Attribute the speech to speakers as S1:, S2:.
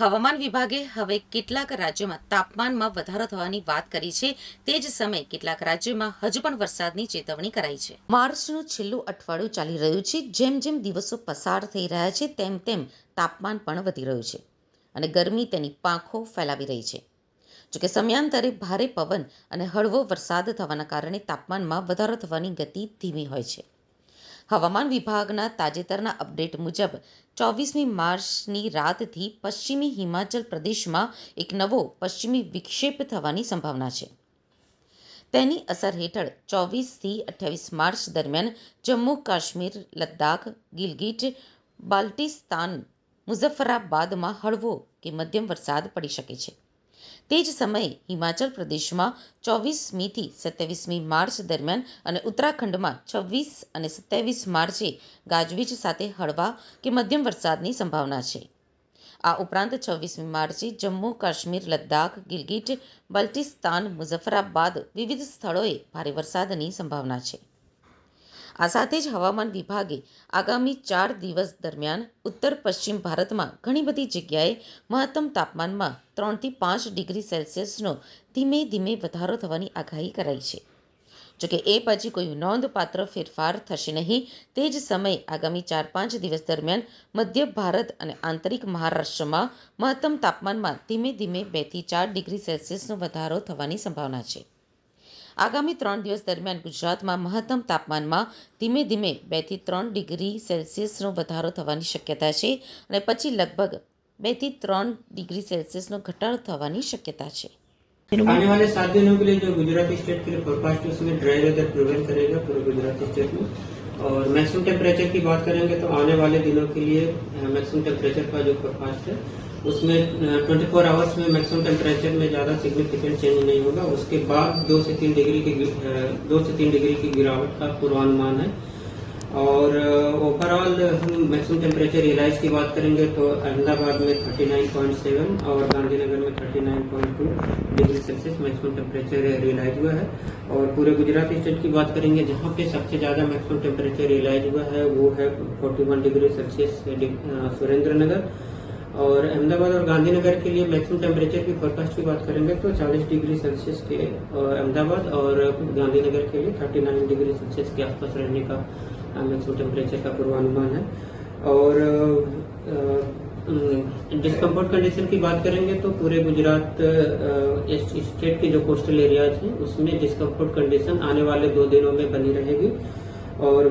S1: હવામાન વિભાગે હવે કેટલાક રાજ્યોમાં તાપમાનમાં વધારો થવાની વાત કરી છે. તે જ સમયે કેટલાક રાજ્યોમાં હજુ પણ વરસાદની ચેતવણી કરાઈ છે. માર્ચનું છેલ્લું અઠવાડિયું ચાલી રહ્યું છે. જેમ જેમ દિવસો પસાર થઈ રહ્યા છે, તેમ તેમ તાપમાન પણ વધી રહ્યું છે અને ગરમી તેની પાંખો ફેલાવી રહી છે. જોકે સમયાંતરે ભારે પવન અને હળવો વરસાદ થવાના કારણે તાપમાનમાં વધારો થવાની ગતિ ધીમી હોય છે. હવામાન વિભાગના તાજેતરના અપડેટ મુજબ, ચોવીસમી માર્ચની રાતથી પશ્ચિમી હિમાચલ પ્રદેશમાં એક નવો પશ્ચિમી વિક્ષેપ થવાની સંભાવના છે. તેની અસર હેઠળ ચોવીસથી અઠ્યાવીસ માર્ચ દરમિયાન જમ્મુ કાશ્મીર, લદ્દાખ, ગિલગિટ, બાલ્ટિસ્તાન, મુઝફ્ફરાબાદમાં હળવો કે મધ્યમ વરસાદ પડી શકે છે. તે જ સમયે હિમાચલ પ્રદેશમાં ચોવીસમીથી સત્યાવીસમી માર્ચ દરમિયાન અને ઉત્તરાખંડમાં છવ્વીસ અને સત્યાવીસ માર્ચે ગાજવીજ સાથે હળવા કે મધ્યમ વરસાદની સંભાવના છે. આ ઉપરાંત છવ્વીસમી માર્ચે જમ્મુ કાશ્મીર, લદ્દાખ, ગિલગિટ, બલ્ટિસ્તાન, મુઝફ્ફરાબાદ વિવિધ સ્થળોએ ભારે વરસાદની સંભાવના છે. આ સાથે જ હવામાન વિભાગે આગામી ચાર દિવસ દરમિયાન ઉત્તર પશ્ચિમ ભારતમાં ઘણી બધી જગ્યાએ મહત્તમ તાપમાનમાં ત્રણથી પાંચ ડિગ્રી સેલ્સિયસનો ધીમે ધીમે વધારો થવાની આગાહી કરાઈ છે. જોકે એ પછી કોઈ નોંધપાત્ર ફેરફાર થશે નહીં, તે જ સમયે આગામી ચાર પાંચ દિવસ દરમિયાન મધ્ય ભારત અને આંતરિક મહારાષ્ટ્રમાં મહત્તમ તાપમાનમાં ધીમે ધીમે બેથી ચાર ડિગ્રી સેલ્સિયસનો વધારો થવાની સંભાવના છે. આગામી ત્રણ દિવસ દરમિયાન ગુજરાતમાં મહત્તમ તાપમાનમાં ધીમે ધીમે બેથી ત્રણ ડિગ્રી સેલ્સિયસનો વધારો થવાની શક્યતા છે અને પછી લગભગ બેથી ત્રણ ડિગ્રી સેલ્સિયસનો ઘટાડો થવાની શક્યતા છે
S2: आने वाले सात दिनों के लिए जो गुजरात स्टेट के लिए फोरकास्ट है उसमें ड्राई वेदर प्रिवेल करेगा पूरे गुजरात स्टेट में और मैक्सिमम टेम्परेचर की बात करेंगे तो आने वाले दिनों के लिए मैक्सिमम टेम्परेचर का जो फोरकास्ट है उसमें ट्वेंटी फोर आवर्स में मैक्सिमम टेम्परेचर में ज़्यादा सिग्निफिकेंट चेंज नहीं होगा। उसके बाद दो से तीन डिग्री की दो से तीन डिग्री की गिरावट का पूर्वानुमान है। और ओवरऑल हम मैक्सिमम टेम्परेचर रियलाइज़ की बात करेंगे तो अहमदाबाद में 39.7 और गांधीनगर में 39.2 degree Celsius maximum temperature realise हुआ है। और पूरे गुजरात स्टेट की बात करेंगे, जहाँ पे सबसे ज़्यादा मैक्सिमम टेम्परेचर रियलाइज़ हुआ है, वो है 41 डिग्री सेल्सियस सुरेंद्र नगर और अहमदाबाद और गांधीनगर के लिए मैक्सिमम टेम्परेचर की फोरकास्ट की बात करेंगे तो 40 डिग्री सेल्सियस के अ, अहमदाबाद और गांधीनगर के लिए 39 डिग्री सेल्सियस के आसपास रहने का मैक्सिमम टेम्परेचर का पूर्वानुमान है। और डिस्कम्फर्ट कंडीशन की बात करेंगे तो पूरे गुजरात स्टेट के जो कोस्टल एरियाज़ हैं उसमें डिस्कम्फर्ट कंडीशन आने वाले दो दिनों में बनी रहेगी। और